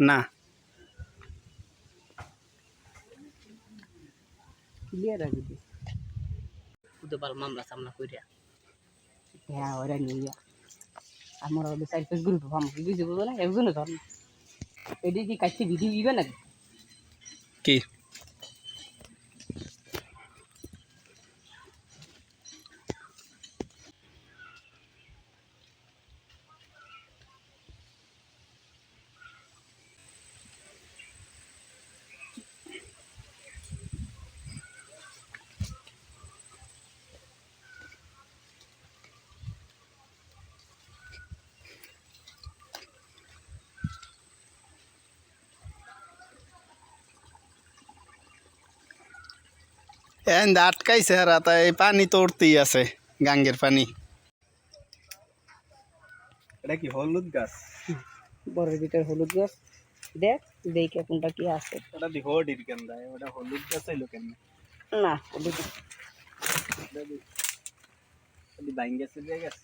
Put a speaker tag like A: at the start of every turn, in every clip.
A: না।
B: ক্লিয়ার আছে কি মামলা সামনা কইরা। হ্যাঁ ওরা নিয়ে আমার ওদের সাইড ফেস গ্রুপ ফাম কি দিছে বুঝো না একজনে ধর এডি কি কাছে ভিডিও দিবে নাকি?
A: কি? এন আটকাইছে হারা তাই পানি তো উঠতেই আছে গাঙ্গের পানি এটা কি হলুদ গাছ?
B: বরের ভিতর হলুদ গাছ। দেখ দেখে কোনটা কি আছে।
A: ওটা দি হডির কেন দেয়? ওটা হলুদ গাছ হইল কেন
B: না হলুদ
A: বাইং গেছে যে গাছ?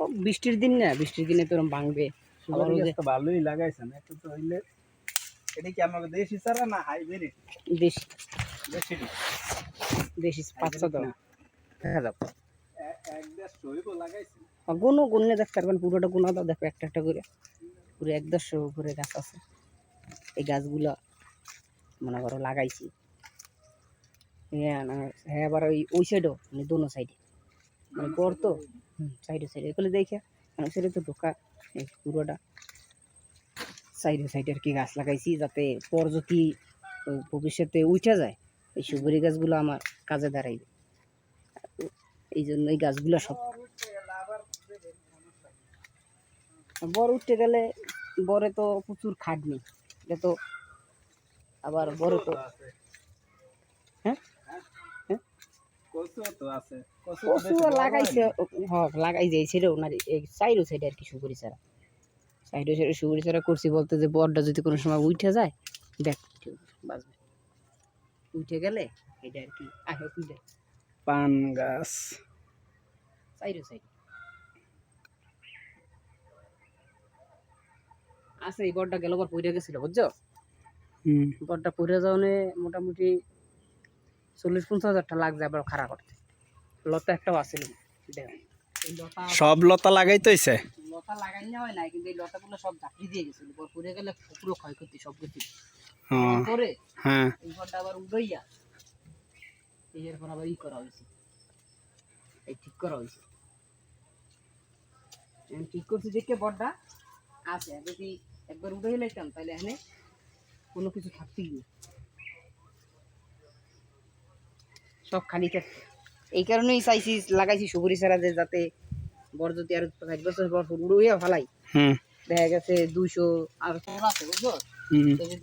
B: ও বৃষ্টির দিন না বৃষ্টির দিনে তোরম ভাঙবে। আবার ওই যে
A: তো ভালোই লাগাইছেন একটু তো হইলে এটা কি আমাকে দেশি সারা না হাইব্রিড?
B: দেশ। পাঁচশো দেখা যাক গুনো দেখতে পারবেন পুরোটা গুনা দাও দেখো একটা একটা করে। পুরো এক উপরে গাছ আছে। এই গাছগুলো মনে করো লাগাইছি। হ্যাঁ হ্যাঁ আবার ওই ওই সাইডও মানে দোনো সাইডে মানে গড় তো? সাইডে সাইডে এগুলো দেখে মানে সাইডে তো ঢোকা এই পুরোটা। সাইডে সাইডে আর কি গাছ লাগাইছি যাতে পর যদি ভবিষ্যতে উঠে যায়। এই সুপারি গাছগুলো আমার কাজে দাঁড়াইবে। এই জন্য এই গাছগুলো সব বর উঠতে গেলে বরে তো প্রচুর খাটনি। এটা তো আবার বড় তো হ্যাঁ?
A: কচু তো
B: লাগাইছে হ লাগাই যাইছিল ওনার এই সাইডো আর কি সুপুরি ছাড়া সুপুরি করছি বলতে যে বরটা যদি কোনো সময় উঠে যায়, দেখ উঠে গেলে এটা আর কি আহে উঠে।
A: পান গাছ।
B: সাইডো সাইডে। আছে এই বরটা গেল পর পড়ে গেছিল বুঝছ?
A: হুম।
B: বরটা পড়ে যাওয়ানে মোটামুটি চল্লিশ পঞ্চাশ হাজার টাকা লাগছে আবার খাড়া করতে। লতা একটাও লতা
A: সব লতা লাগাইতেছে?
B: লতা লাগাই হয় না কিন্তু এই লতাগুলো সব ঝাঁকড়ি দিয়ে গেছিল। পর পড়ে গেলে পুরো ক্ষয়ক্ষতি সব কিছু করে
A: হ্যাঁ।
B: এই ঘরটা আবার উড়াইয়া এই এরপর আবার ই করা হয়েছে। এই ঠিক করা হয়েছে। ঠিক করছি দেখে বড়টা আছে যদি একবার উড়াই লাইতাম তাহলে এখানে কোনো কিছু থাকতেই না সব খালি থাকতো এই কারণেই চাইছি লাগাইছি সুপুরি যে যাতে বড় যদি আর এক বছর পর উড়াইয়া ফালাই। দেখা গেছে দুইশো আর আছে বুঝছ?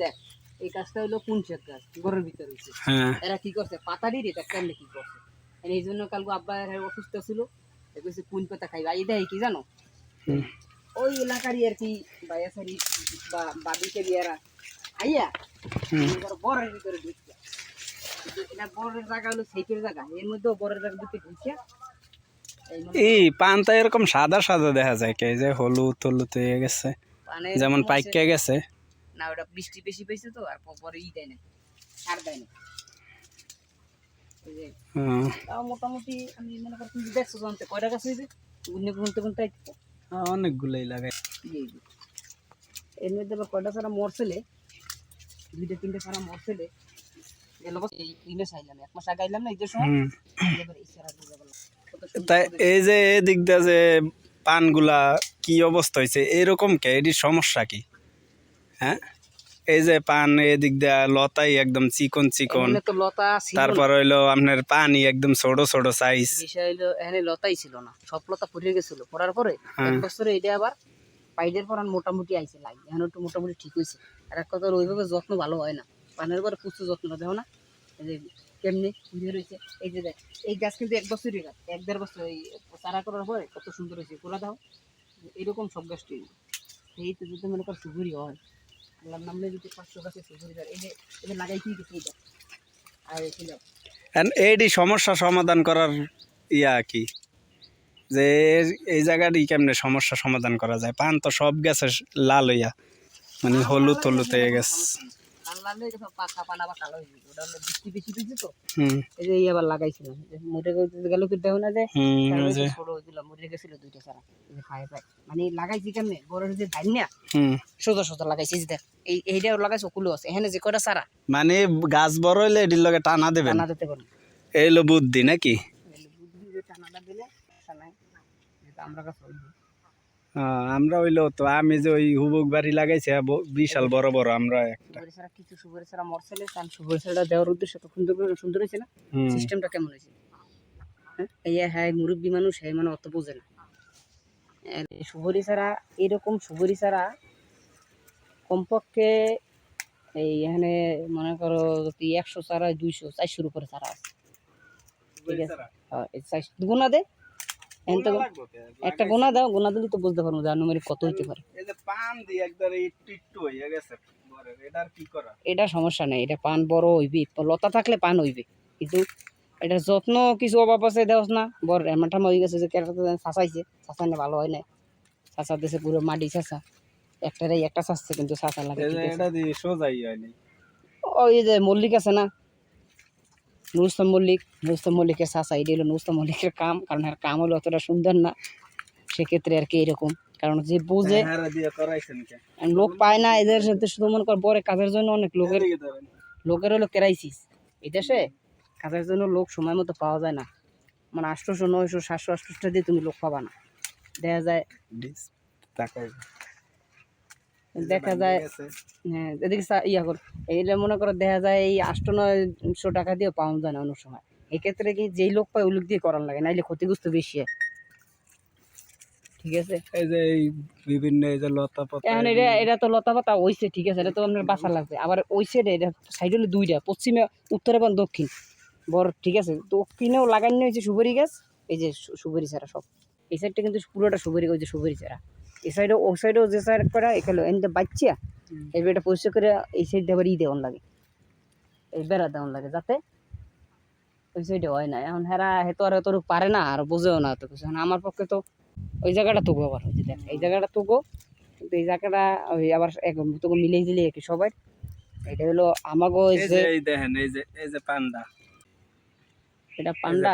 B: দেখ এই কাজটা হলো পুঞ্চের গাছ ঘরের ভিতরে হয়েছে।
A: হ্যাঁ।
B: এরা কি করছে? পাতা দিয়ে এটা কেমনে কি করছে? এই জন্য কালকে আব্বা অসুস্থ ছিল। কইছে কুন পাতা খাইবা? এই দেয় কি জানো? ওই এলাকারই আর কি বা বিয়ারা আইয়া বরের ভিতরে ঢুকছে এটা বরের জায়গা হলো সেইটের জায়গা। এর মধ্যেও বরের জায়গা ভিতরে ঢুকছে এই
A: পানটা এরকম সাদা সাদা দেখা যায় কে? যে হলুদ হলুদ হয়ে গেছে। যেমন পাইকে গেছে।
B: না ওটা বৃষ্টি বেশি পেয়েছে তো আর পরে ই দেয় না সার দেয় না।
A: হ্যাঁ,
B: মোটামুটি আমি মনে করি তুমি দেখছ জানতে কয়টা গাছ হয়েছে গুনে গুনতে গুনতে
A: হ্যাঁ, লাগাই।
B: এর মধ্যে আবার কয়টা ছাড়া মরছেলে দুইটা তিনটে ছাড়া মরছেলে গেল বছর এই
A: তাই যে এদিক দিয়ে যে পানগুলা কি অবস্থা হয়েছে এরকম কে? এটির সমস্যা কি? হ্যাঁ? এই যে পান এদিক দিয়ে লতাই একদম চিকন চিকন।
B: লতা
A: তারপর হইল আপনার পানি একদম ছোট ছোট সাইজ
B: বিষয় এখানে লতাই ছিল না। সব লতা পড়ে গেছিল। পড়ার পরে এক
A: হ্যাঁ।
B: বছরে এটা আবার পাইডের পর মোটামুটি আইছে লাগে এখন একটু মোটামুটি ঠিক হয়েছে আর এক কথা ওইভাবে যত্ন ভালো হয় না। পানের পরে প্রচুর যত্ন দেখো না? এই যে কেমনি ঘুরে রয়েছে এই যে দেখ এই গাছ কিন্তু এক বছরই গাছ এক দেড় বছর এই চারা করার পরে কত সুন্দর হয়েছে। গোলা দাও। এরকম সব গাছটি। এই তো যদি মনে কর সুপুরি হয়। আল্লাহর নামে যদি পাঁচশো গাছে সুপুরি এই যে এই লাগাই কি গেছে আর এই
A: এডি সমস্যা সমাধান করার ইয়া কি? যে এই জায়গাটি কেমনে সমস্যা সমাধান করা যায়? পান তো সব গেছে লাল হইয়া মানে হলুদ হলুদ হয়ে গেছে
B: আল্লাহ আল্লাহ এটা পাকা পানা বা কালো হয়ে যাবে ওটা হলো বৃষ্টি বেশি দিচ্ছে তো। এই যে এই আবার লাগাইছিলাম মরে গেল কি দেখো না যে
A: হুম
B: তারপরে
A: ওই যে
B: যে ছোট হয়েছিল মরে গেছিল দুইটা সারা খায় পায় মানে লাগাইছি কেমনে? যে সোজা সোজা লাগাইছি যে দেখ। এই এইটা লাগাইছে ওকুলো আছে। এখানে যে কটা সারা
A: মানে গাছ বড় হইলে এটির লগে টানা দেবেন?
B: টানা দিতে পারব।
A: এই হলো বুদ্ধি নাকি?
B: বুদ্ধি যে টানাটা দিলে আমরা কাছে
A: আমরা হইল তো আমি যে ওই হুবুক বাড়ি লাগাইছি আ, বিশাল বড় বড় আমরা একটা।
B: ছাড়া কিছু সুপারি ছাড়া মরছেলে কারণ সুপারি ছাড়া দেওয়ার উদ্দেশ্য তো সুন্দর সুন্দর হয়েছে না? সিস্টেমটা কেমন হয়েছে? হ্যাঁ এই হ্যাঁ মুরব্বী মানুষ হ্যাঁ মানে অত বোঝে না। সুপারি ছাড়া এরকম সুপারি ছাড়া কমপক্ষে এই এখানে মনে করো যদি একশো চারা দুইশো চারশোর উপরে চারা আছে। ঠিক আছে? হ্যাঁ, দে। এখন একটা গোনা দাও গোনা দিলে তো বুঝতে পারব যে আনুমানিক কত হইতে পারে।
A: এই যে পান দিয়ে একবার একটু একটু হয়ে গেছে এটার কি করা
B: এটা সমস্যা নেই এটা পান বড় হইবে লতা থাকলে পান হইবে কিন্তু এটা যত্ন কিছু অভাব আছে দেওস না বড় এমনটা হয়ে গেছে যে কেটাতে চাচাইছে চাচাইলে ভালো হয় না। চাচা দেশে পুরো মাটি চাচা একটারই একটা চাচ্ছে কিন্তু চাচা লাগে।
A: এটা দিয়ে সোজাই হয়নি
B: ওই যে মল্লিক আছে না নুরুস্তম মল্লিক নুরুস্তম মল্লিকের চাচা এটা হলো নুরুস্তম মল্লিকের কাম কারণ এর কাম হলো অতটা সুন্দর না। সেক্ষেত্রে আর কি এরকম কারণ যে বোঝে
A: হ্যাঁ
B: আর লোক পায় না এদের সাথে শুধু মনে কর বড় কাজের জন্য অনেক লোকের। লোকের হলো ক্রাইসিস। এই দেশে কাজের জন্য লোক সময় মতো পাওয়া যায় না। মানে আটশোশো নয়শো সাতশো আটশোটা দিয়ে তুমি লোক পাবা না। দেখা যায়। দেখা যায় হ্যাঁ এদিকে ইয়া কর। এইটা মনে করো দেখা যায় এই আটশো নয়শো টাকা দিয়ে পাওয়া যায় না অনেক সময়। এক্ষেত্রে কি যেই লোক পায় ওই লোক দিয়ে করার লাগে নাইলে ক্ষতিগ্রস্ত বেশি হয়। ঠিক আছে?
A: এই যে এই বিভিন্ন এই যে লতা পাতা
B: এখন এটা এটা তো লতা পাতা ওইছে ঠিক আছে? এটা তো আপনার বাসা লাগবে। আবার ওই সাইডে এটা সাইড হলো দুইটা পশ্চিমে উত্তর এবং দক্ষিণ। বড় ঠিক আছে? দক্ষিণেও লাগানো হয়েছে সুপারি গাছ। এই যে সুপারি চারা সব। এই সাইডটা কিন্তু পুরোটা সুপারি ওই যে সুপারি চারা। এই সাইডে ও সাইডেও যে সাইড করা এখানে এনতে বাচ্চা এবার এটা পরিষ্কার করে এই সাইডে আবার ই দেওয়ান লাগে। এই বেড়া দেওয়ান লাগে যাতে ওই সাইডে হয় না। এখন হেরা হেতো আর এত পারে না আর বোঝেও না তো কিছু। আমার পক্ষে তো ওই জায়গাটা তুগো আবার ওই যে দেখ। এই জায়গাটা তুগো কিন্তু এই জায়গাটা ওই আবার এক তোকে মিলে দিলে কি সবাই। এটা হলো আমাগো ওই
A: এই
B: যে
A: যে এই দেখেন এই যে এই যে পান্ডা।
B: এটা পান্ডা।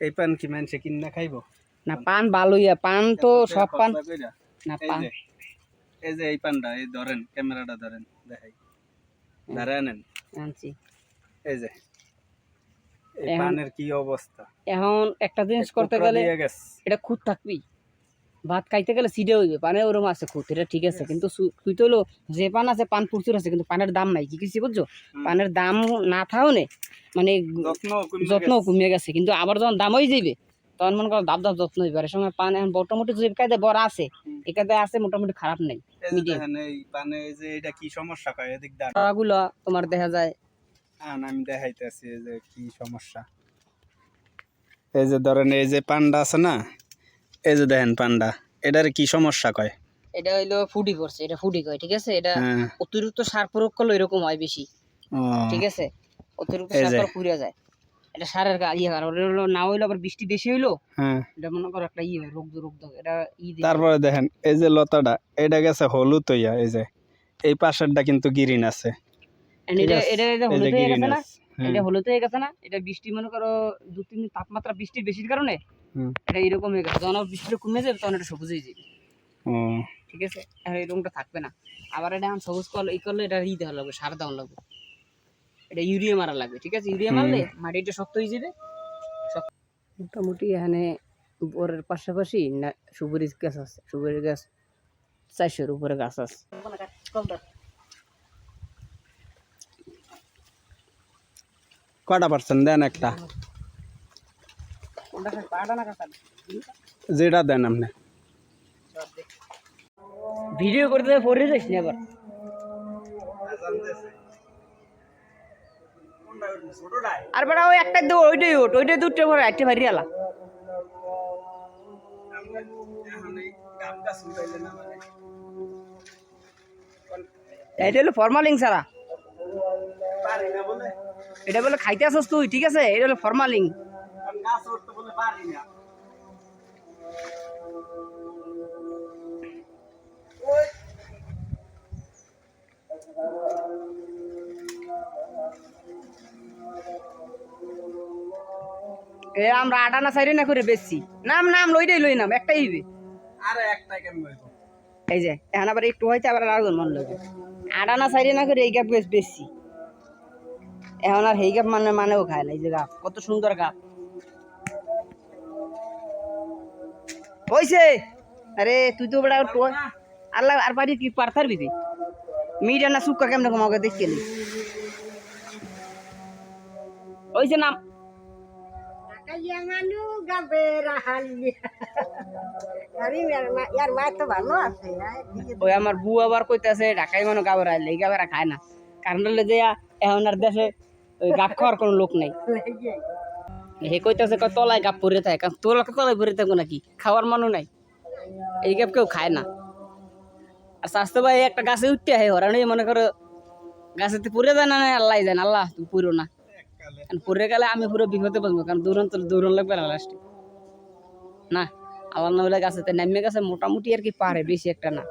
A: এই পান কি মানুষে কিনা খাইবো?
B: না পান ভালোই পান তো সব পান। না পান।
A: এই যে এই পান্ডা এই ধরেন ক্যামেরাটা ধরেন দেখাই। ধরে আনেন?
B: আনছি।
A: এই যে এই পানের কি অবস্থা?
B: এখন একটা জিনিস করতে গেলে এটা খুঁত থাকবি। ভাত খাইতে গেলে সিডে হইবে পানে ওরম আছে খুঁত এটা ঠিক আছে। কিন্তু তুই তো হলো যে পান আছে পান প্রচুর আছে কিন্তু পানের দাম নাই কি কিছু বুঝছ? পানের দাম না থাও নে মানে
A: যত্ন কমে
B: যত্ন
A: গেছে।
B: কিন্তু আবার যখন দাম হয়ে যাবে তখন মনে করো দাব দাব যত্ন হইবে আর সময় পান এখন মোটামুটি যে কায়দে বড় আছে
A: হুম।
B: এ কায়দে আছে মোটামুটি খারাপ নাই
A: এই যে
B: medium।
A: দেখেন এই পানে যে এটা কি সমস্যা কয়? এদিক
B: দাঁড়গুলো তোমার দেখা যায়।
A: আমি দেখাইতেছি যে কি সমস্যা। এই যে ধরেন এই যে পান্ডা আছে না এই যে দেখেন পান্ডা এটার কি সমস্যা কয়?
B: এটা হইল ফুডি পড়ছে এটা ফুডি কয় ঠিক আছে? এটা
A: হ্যাঁ।
B: অতিরিক্ত সার প্রয়োগ করলে এরকম হয় বেশি ঠিক আছে? অতিরিক্ত সার পুড়ে যায়। এটা সারের ইয়ে কারণ হলো। না হইল আবার বৃষ্টি বেশি হইল।
A: হ্যাঁ।
B: এটা মনে করো একটা ইয়ে রোগ রোগ এটা ই
A: তারপরে দেখেন এই যে লতাটা এটা গেছে হলুদ হইয়া এই যে। এই পাশেরটা কিন্তু গ্রিন আছে।
B: এটা এটা এটা হলুদ হয়ে গেছে না?
A: হ্যাঁ।
B: এটা হলুদ হয়ে গেছে না? এটা বৃষ্টি মনে করো দু তিন তাপমাত্রা বৃষ্টির বেশির কারণে এটা এরকম হয়ে গেছে। যখন বৃষ্টিটা কমে যাবে তখন এটা সবুজ হয়ে যাবে। ঠিক আছে? রঙটা থাকবে না। আবার এটা এখন সবুজ করলে এই করলে এটা ই দেওয়া লাগবে সার দেওয়া লাগবে। এটা ইউরিয়া মারা লাগবে ঠিক আছে? ইউরিয়া মারলে মাটিটা শক্ত হয়ে যাবে। মোটামুটি এখানে বরের পাশাপাশি না সুপারি গাছ আছে। সুপারি গাছ চারশোর উপরে গাছ আছে।
A: কটা পার্সেন্ট? দেন একটা। যেটা দেন আপনি।
B: ভিডিও করতে পরে যাস না আবার? আর বড় ওই একটা দু ওইটাই ওট ওইটাই দুটো ভরে একটা ভারি আলা। এটা হলো ফরমালিং সারা এটা বলে খাইতে আসস তুই, ঠিক আছে? এটা হলো ফরমালিং Thank you. এ আমরা আটা না সাইরে না করে বেশি নাম নাম লইটাই লই নাম একটাই হইবে।
A: আরে একটা কেমন হইব?
B: এই যে এখন আবার একটু হইতে আবার আর মন লইবে আটা না সাইরে না করে এই গাপ বেশ বেশি এখন আর এই গাপ মানে মানেও খায় না এই যে গাপ কত সুন্দর গাপ। হইছে! আরে তুই তো বড় টো আল্লাহ আর বাড়ি কি পারতার বিদি মিটা না সুক্কা কেমন কমাকে দেখলি হইছে নাম।
C: Hari yar ma yar ma ভালো আছে
B: ওই আমার বউ আবার কইতেছে ঢাকায় মানুষ গাবরা আইলে এই গাবরা খায় না। কারণ হলে যে এখন আর দেশে ওই গাপ খাওয়ার কোনো লোক নাই। হে কইতেছে তলায় গাপ পরে থাকে। কারণ তোলা তলায় পরে থাকব নাকি? খাওয়ার মানুষ নাই। এই গাপ কেউ খায় না। আর স্বাস্থ্য ভাই একটা গাছে উঠতে হয় ওরা মনে করো গাছেতে পুরে যায় না আল্লাহ যায় না আল্লাহ তুমি পুরো না। কারণ পরে গেলে আমি পুরো বিপদে বসবো কারণ দৌড়ন তো দৌড়ন লাগবে না লাস্টে না, আল্লাহ না হলে গাছেতে নামিয়ে গেছে মোটামুটি আর কি পারে, বেশি একটা না।